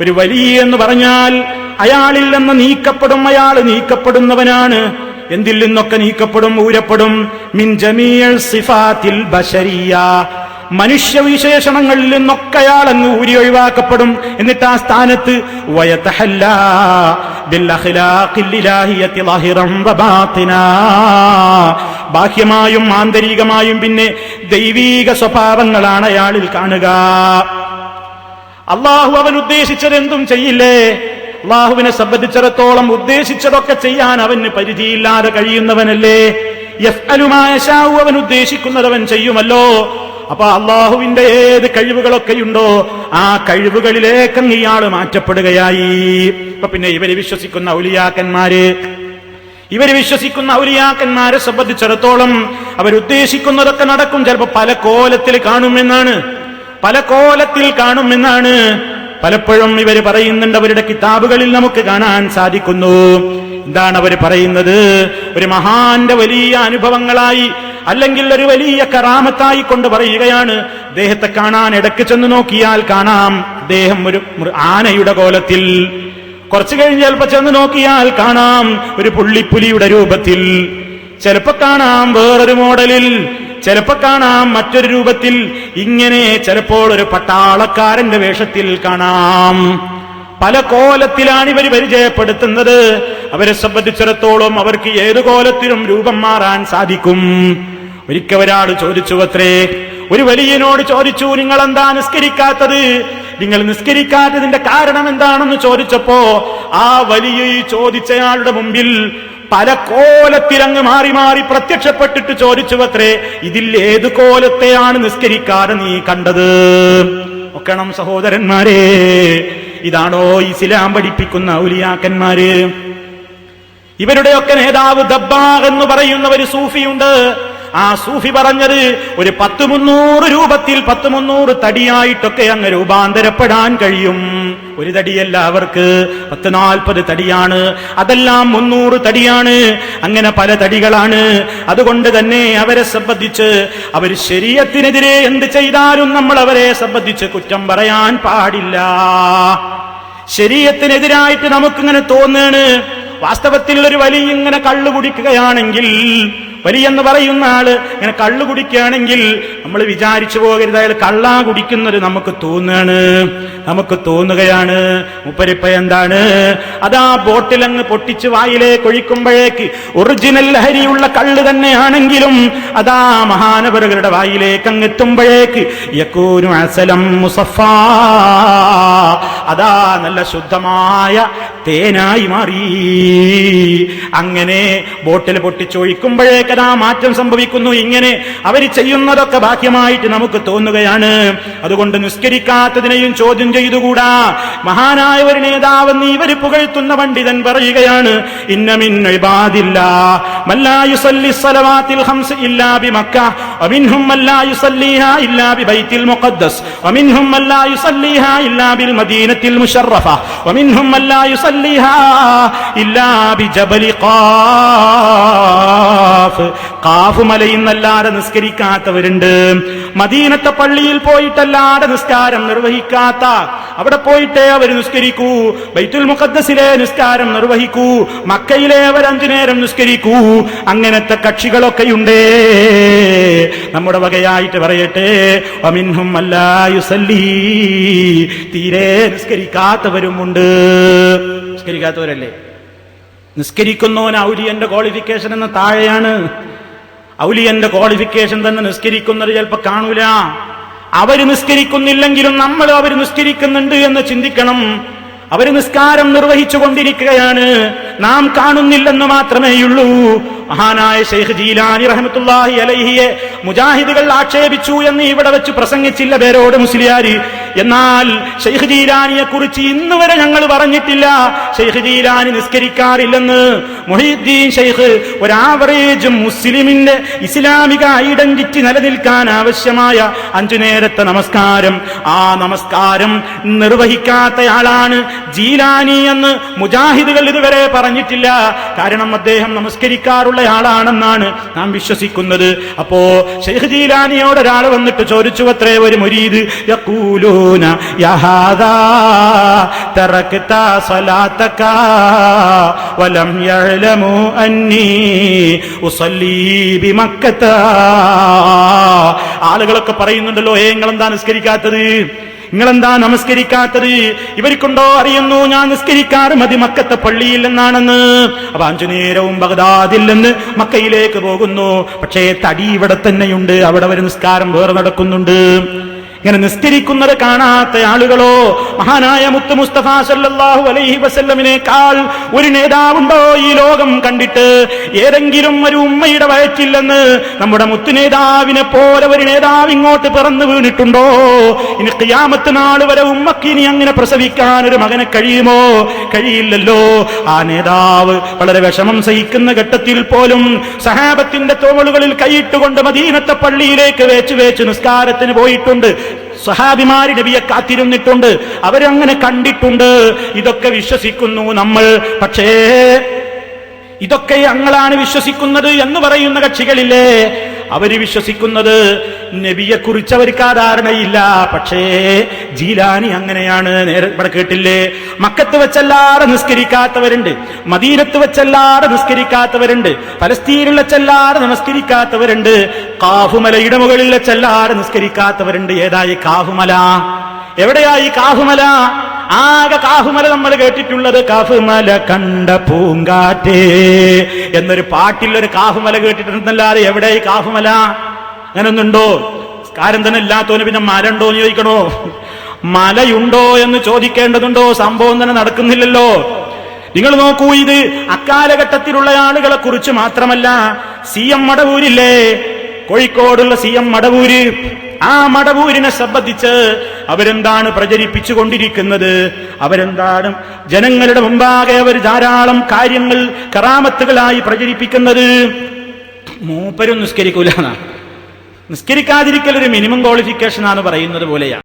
ഒരു വലിയ എന്ന് പറഞ്ഞാൽ അയാളിൽ നിന്ന് നീക്കപ്പെടും അയാൾ നീക്കപ്പെടുന്നവനാണ്. എന്തിൽ നിന്നൊക്കെ നീക്കപ്പെടും ഊരപ്പെടും? മിൻ ജമീൽ സിഫാത്തിൽ ബശരിയ. മനുഷ്യവിശേഷണങ്ങളിൽ നിന്നൊക്കെ അയാൾ അങ്ങ് ഊരി ഒഴിവാക്കപ്പെടും. എന്നിട്ട് ആ സ്ഥാനത്ത്. ബാഹ്യമായും ആന്തരികമായും പിന്നെ ദൈവീക സ്വഭാവങ്ങളാണ് അയാളിൽ കാണുക. അള്ളാഹു അവൻ ഉദ്ദേശിച്ചത് എന്തും ചെയ്യില്ലേ? അള്ളാഹുവിനെ സംബന്ധിച്ചിടത്തോളം ഉദ്ദേശിച്ചതൊക്കെ ചെയ്യാൻ അവന് പരിധിയില്ലാതെ കഴിയുന്നവനല്ലേ? അവൻ ഉദ്ദേശിക്കുന്നതവൻ ചെയ്യുമല്ലോ. അപ്പൊ അള്ളാഹുവിന്റെ ഏത് കഴിവുകളൊക്കെയുണ്ടോ ആ കഴിവുകളിലേക്ക് ഇയാൾ മാറ്റപ്പെടുകയായി. ഇപ്പൊ പിന്നെ ഇവർ വിശ്വസിക്കുന്ന ഔലിയാക്കന്മാര് ഇവർ വിശ്വസിക്കുന്ന ഔലിയാക്കന്മാരെ സംബന്ധിച്ചിടത്തോളം അവരുദ്ദേശിക്കുന്നതൊക്കെ നടക്കും. ചിലപ്പോ പല കോലത്തിൽ കാണുമെന്നാണ്. പല കോലത്തിൽ കാണുമെന്നാണ്. പലപ്പോഴും ഇവർ പറയുന്നുണ്ട് അവരുടെ കിതാബുകളിൽ നമുക്ക് കാണാൻ സാധിക്കുന്നു. എന്താണ് അവർ പറയുന്നത്? ഒരു മഹാന്റെ വലിയ അനുഭവങ്ങളായി അല്ലെങ്കിൽ ഒരു വലിയ കറാമത്തായി കൊണ്ട് പറയുകയാണ് ദേഹത്തെ കാണാൻ ഇടയ്ക്ക് ചെന്ന് നോക്കിയാൽ കാണാം. ദേഹം ഒരു ആനയുടെ കോലത്തിൽ. കുറച്ചു കഴിഞ്ഞ് ചിലപ്പോ ചെന്ന് നോക്കിയാൽ കാണാം. ഒരു പുള്ളിപ്പുലിയുടെ രൂപത്തിൽ. ചിലപ്പോ കാണാം വേറൊരു മോഡലിൽ. ചിലപ്പോ കാണാം മറ്റൊരു രൂപത്തിൽ. ഇങ്ങനെ ചിലപ്പോൾ ഒരു പട്ടാളക്കാരന്റെ വേഷത്തിൽ കാണാം. പല കോലത്തിലാണ് ഇവർ പരിചയപ്പെടുത്തുന്നത്. അവരെ സംബന്ധിച്ചിടത്തോളം അവർക്ക് ഏത് കോലത്തിലും രൂപം മാറാൻ സാധിക്കും. ഒരിക്കൽ ഒരാൾ ചോദിച്ചു അത്രേ ഒരു വലിയനോട് ചോദിച്ചു നിങ്ങൾ എന്താ നിസ്കരിക്കാത്തത്? നിങ്ങൾ നിസ്കരിക്കാത്തതിന്റെ കാരണം എന്താണെന്ന് ചോദിച്ചപ്പോ ആ വലിയ ചോദിച്ചയാളുടെ മുമ്പിൽ പല കോലത്തിലങ്ങ് മാറി മാറി പ്രത്യക്ഷപ്പെട്ടിട്ട് ചോദിച്ചു അത്രേ ഇതിൽ ഏത് കോലത്തെയാണ് നിസ്കരിക്കാതെ നീ കണ്ടത്? ഒക്കണം സഹോദരന്മാരെ ഇതാണോ ഇസ്ലാം പഠിപ്പിക്കുന്ന ഔലിയാക്കന്മാര്? ഇവരുടെയൊക്കെ നേതാവ് ദബ്ബാഗ് എന്ന് പറയുന്ന ഒരു സൂഫിയുണ്ട്. ആ സൂഫി പറഞ്ഞത് ഒരു പത്ത് മുന്നൂറ് രൂപത്തിൽ പത്ത് മുന്നൂറ് തടിയായിട്ടൊക്കെ അങ്ങ് രൂപാന്തരപ്പെടാൻ കഴിയും. ഒരു തടിയല്ല അവർക്ക്. പത്ത് നാൽപ്പത് തടിയാണ്. അതെല്ലാം മുന്നൂറ് തടിയാണ്. അങ്ങനെ പല തടികളാണ്. അതുകൊണ്ട് തന്നെ അവരെ സംബന്ധിച്ച് അവർ ശരീരത്തിനെതിരെ എന്ത് ചെയ്താലും നമ്മൾ അവരെ സംബന്ധിച്ച് കുറ്റം പറയാൻ പാടില്ല. ശരീരത്തിനെതിരായിട്ട് നമുക്കിങ്ങനെ തോന്നുകയാണ് വാസ്തവത്തിൽ ഒരു വലിയ ഇങ്ങനെ കള്ളു കുടിക്കുകയാണെങ്കിൽ വലിയെന്ന് പറയുന്ന ആൾ ഇങ്ങനെ കള്ളു കുടിക്കുകയാണെങ്കിൽ നമ്മൾ വിചാരിച്ചു പോകരുത്. അയാൾ കള്ളാ കുടിക്കുന്നത് നമുക്ക് തോന്നുകയാണ്. നമുക്ക് തോന്നുകയാണ്. മുപ്പരിപ്പ എന്താണ്? അതാ ബോട്ടിലങ്ങ് പൊട്ടിച്ച് വായിലേക്ക് ഒഴിക്കുമ്പോഴേക്ക് ഒറിജിനൽ ലഹരിയുള്ള കള്ള് തന്നെയാണെങ്കിലും അതാ മഹാനവറുകളുടെ വായിലേക്ക് അങ്ങ് എത്തുമ്പോഴേക്ക് യക്കൂരും അസലം മുസഫാ. അതാ നല്ല ശുദ്ധമായ തേനായി മാറി. അങ്ങനെ ബോട്ടിൽ പൊട്ടിച്ചൊഴിക്കുമ്പോഴേക്ക് അതാ മാറ്റം സംഭവിക്കുന്നു. ഇങ്ങനെ അവർ ചെയ്യുന്നതൊക്കെ ബാഹ്യമായിട്ട് നമുക്ക് തോന്നുകയാണ്. അതുകൊണ്ട് നിസ്കരിക്കാത്തതിനെയും ചോദ്യം ചെയ്തുകൂടാ. മഹാനായ ഒരു നേതാവെന്ന് ഇവർ പുകഴ്ത്തുന്ന പണ്ഡിതൻ പറയുകയാണ് ഇന്നമിൻ ഇബാദില്ല മല്ലാ യുസല്ലി സ്വലവാത്തിൽ ഹംസ് ഇല്ലാ ബിമക്ക ومنهم من لا يصليها إلا ببيت المقدس ومنهم من لا يصليها إلا بالمدينة المشرفة ومنهم من لا يصليها إلا بجبل قاف കാഫ് മലയിൽ നിന്നല്ലാതെ നിസ്കരിക്കാത്തവരുണ്ട് മദീനത്തെ പള്ളിയിൽ പോയിട്ടല്ലാതെ നിസ്കാരം നിർവഹിക്കാത്ത അവിടെ പോയിട്ടേ അവർ നിസ്കരിക്കൂ ബൈത്തുൽ മുഖദ്ദസിലെ നിസ്കാരം നിർവഹിക്കൂ മക്കയിലെ അവർ അഞ്ചു നേരം നിസ്കരിക്കൂ അങ്ങനത്തെ കക്ഷികളൊക്കെയുണ്ടേ നമ്മുടെ വകയായിട്ട് പറയട്ടെ അമിൻഹും അല്ലായുസല്ലി തീരെ നിസ്കരിക്കാത്തവരുമുണ്ട് നിസ്കരിക്കാത്തവരല്ലേ? നിസ്കരിക്കുന്നവൻ ഔലിയന്റെ ക്വാളിഫിക്കേഷൻ എന്ന താഴെയാണ്. ഔലിയന്റെ ക്വാളിഫിക്കേഷൻ തന്നെ നിസ്കരിക്കുന്നത് ചിലപ്പോ കാണൂല. അവർ നിസ്കരിക്കുന്നില്ലെങ്കിലും നമ്മൾ അവർ നിസ്കരിക്കുന്നുണ്ട് എന്ന് ചിന്തിക്കണം. അവർ നിസ്കാരം നിർവഹിച്ചു കൊണ്ടിരിക്കുകയാണ് നാം കാണുന്നില്ലെന്ന് മാത്രമേയുള്ളൂ. മഹാനായ ഷെയ്ഖ് ജീലാനി റഹമത്തുല്ലാഹി അലൈഹിയെ മുജാഹിദുകൾ ആക്ഷേപിച്ചു എന്ന് ഇവിടെ വെച്ച് പ്രസംഗിച്ചില്ല പേരോട് മുസ്ലിയാരി. എന്നാൽ ഷെയ്ഖ് ജീലാനിയെ കുറിച്ച് ഇന്ന് വരെ ഞങ്ങൾ പറഞ്ഞിട്ടില്ല. ഷെയ്ഖ് ജീലാനി നിസ്കരിക്കാറില്ലെന്ന്. മൊഹീദ്ദീൻ ഷെയ്ഖ് ഒരു ആവറേജ് മുസ്ലിമിന്റെ ഇസ്ലാമിക ഐഡന്റിറ്റി നിലനിൽക്കാൻ ആവശ്യമായ അഞ്ചു നേരത്തെ നമസ്കാരം. ആ നമസ്കാരം നിർവഹിക്കാത്തയാളാണ് ജീലാനി എന്ന് മുജാഹിദുകൾ ഇതുവരെ പറഞ്ഞിട്ടില്ല. കാരണം അദ്ദേഹം നമസ്കരിക്കാറുള്ള ആളാണെന്നാണ് നാം വിശ്വസിക്കുന്നത്. അപ്പോ ഷെയ്ഖ് ജീലാനിയോട് ഒരാൾ വന്നിട്ട് ചോദിച്ചു അത്രേ ഒരു മുരീദ്? ആളുകളൊക്കെ പറയുന്നുണ്ടല്ലോ ഏങ്ങളെന്താ നിസ്കരിക്കാത്തത്? നിങ്ങളെന്താ നമസ്കരിക്കാത്തത്? ഇവർക്കുണ്ടോ അറിയുന്നു ഞാൻ നിസ്കരിക്കാറ് മതി. മക്കത്തെ പള്ളിയിൽ എന്നാണെന്ന് അപ്പൊ അഞ്ചു നേരവും ബഗദാദിൽ നിന്ന് മക്കയിലേക്ക് പോകുന്നു. പക്ഷേ തടി ഇവിടെ തന്നെയുണ്ട്. അവിടെ ഒരു നിസ്കാരം വേറെ നടക്കുന്നുണ്ട്. ഇങ്ങനെ നിസ്കരിക്കുന്നത് കാണാത്ത ആളുകളോ മഹാനായ മുത്ത് മുസ്തഫ സല്ലല്ലാഹു അലൈഹി വസല്ലമിനേക്കാൾ ഒരു നേതാവുണ്ടോ ഈ ലോകം കണ്ടിട്ട്? ഏതെങ്കിലും ഒരു ഉമ്മയുടെ വയറ്റില്ലെന്ന് നമ്മുടെ മുത്ത് നേതാവിനെ പോലെ ഒരു നേതാവ് ഇങ്ങോട്ട് പിറന്നു വീണിട്ടുണ്ടോ? ഇനി ക്യാമത്ത് നാൾ വരെ ഉമ്മക്ക് ഇനി അങ്ങനെ പ്രസവിക്കാൻ ഒരു മകനെ കഴിയുമോ? കഴിയില്ലല്ലോ. ആ നേതാവ് വളരെ വിഷമം സഹിക്കുന്ന ഘട്ടത്തിൽ പോലും സഹാബത്തിന്റെ തോളുകളിൽ കൈയിട്ടുകൊണ്ട് മദീനത്തെ പള്ളിയിലേക്ക് വേച്ച് വേച്ച് നിസ്കാരത്തിന് പോയിട്ടുണ്ട്. സഹാബിമാര് നബിയെ കാത്തിരുന്നിട്ടുണ്ട്. അവരങ്ങനെ കണ്ടിട്ടുണ്ട്. ഇതൊക്കെ വിശ്വസിക്കുന്നു നമ്മൾ. പക്ഷേ ഇതൊക്കെ ഞങ്ങളാണ് വിശ്വസിക്കുന്നത് എന്ന് പറയുന്ന കക്ഷികളില്ലേ? അവർ വിശ്വസിക്കുന്നത് നബിയെ കുറിച്ച് അവർക്ക് ആ ധാരണയില്ല. പക്ഷേ ജീലാനി അങ്ങനെയാണ്. നേരെ ഇവിടെ കേട്ടില്ലേ? മക്കത്ത് വെച്ചല്ലാതെ നിസ്കരിക്കാത്തവരുണ്ട്. മദീനത്ത് വെച്ചല്ലാതെ നിസ്കരിക്കാത്തവരുണ്ട്. പലസ്തീനിൽ വെച്ചല്ലാതെ നമസ്കരിക്കാത്തവരുണ്ട് കാഹുമലയുടെ മുകളിൽ വെച്ചല്ലാതെ നിസ്കരിക്കാത്തവരുണ്ട്. ഏതായി കാഹുമല എവിടെയായി കാഫുമല? ആകെ കാഫുമല നമ്മൾ കേട്ടിട്ടുള്ളത് കാഫുമല കണ്ട പൂങ്കാറ്റേ. എന്നൊരു പാട്ടിൽ ഒരു കാഫുമല കേട്ടിട്ടുണ്ടല്ലാതെ എവിടെ ഈ കാഫുമല അങ്ങനൊന്നുണ്ടോ? കാര്യം തന്നെ ഇല്ലാത്തവന് പിന്നെ മല ഉണ്ടോ എന്ന് ചോദിക്കണോ? മലയുണ്ടോ എന്ന് ചോദിക്കേണ്ടതുണ്ടോ? സംഭവം തന്നെ നടക്കുന്നില്ലല്ലോ. നിങ്ങൾ നോക്കൂ ഇത് അക്കാലഘട്ടത്തിലുള്ള ആളുകളെ കുറിച്ച് മാത്രമല്ല സി എം മടവൂരില്ലേ? കോഴിക്കോടുള്ള സി എം മടവൂര്. ആ മടവൂരിനെ സംബന്ധിച്ച് അവരെന്താണ് പ്രചരിപ്പിച്ചു കൊണ്ടിരിക്കുന്നത് അവരെന്താണ് ജനങ്ങളുടെ മുമ്പാകെ അവർ ധാരാളം കാര്യങ്ങൾ കറാമത്തുകളായി പ്രചരിപ്പിക്കുന്നത്? മൂപ്പരും നിസ്കരിക്കൂല നിസ്കരിക്കാതിരിക്കൽ ഒരു മിനിമം ക്വാളിഫിക്കേഷൻ ആണ് പറയുന്നത് പോലെയാണ്